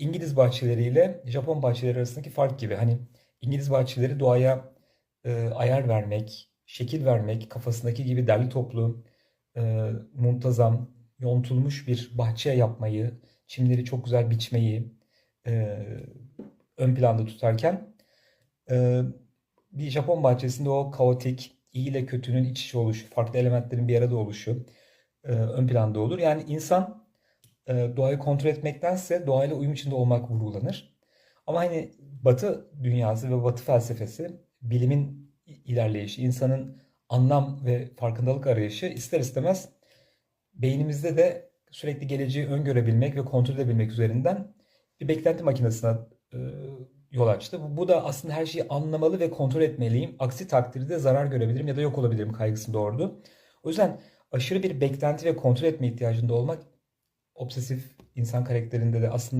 İngiliz bahçeleriyle Japon bahçeleri arasındaki fark gibi. Hani İngiliz bahçeleri doğaya e, ayar vermek, şekil vermek, kafasındaki gibi derli toplu, e, muntazam, yontulmuş bir bahçe yapmayı, çimleri çok güzel biçmeyi e, ön planda tutarken e, bir Japon bahçesinde o kaotik, iyi ile kötünün iç içe oluşu, farklı elementlerin bir arada oluşu e, ön planda olur. Yani insan doğayı kontrol etmektense doğayla uyum içinde olmak vurgulanır. Ama hani Batı dünyası ve Batı felsefesi, bilimin ilerleyişi, insanın anlam ve farkındalık arayışı ister istemez beynimizde de sürekli geleceği öngörebilmek ve kontrol edebilmek üzerinden bir beklenti makinesine e, yol açtı. Bu, bu da aslında her şeyi anlamalı ve kontrol etmeliyim. Aksi takdirde zarar görebilirim ya da yok olabilirim kaygısını doğurdu. O yüzden aşırı bir beklenti ve kontrol etme ihtiyacında olmak obsesif insan karakterinde de aslında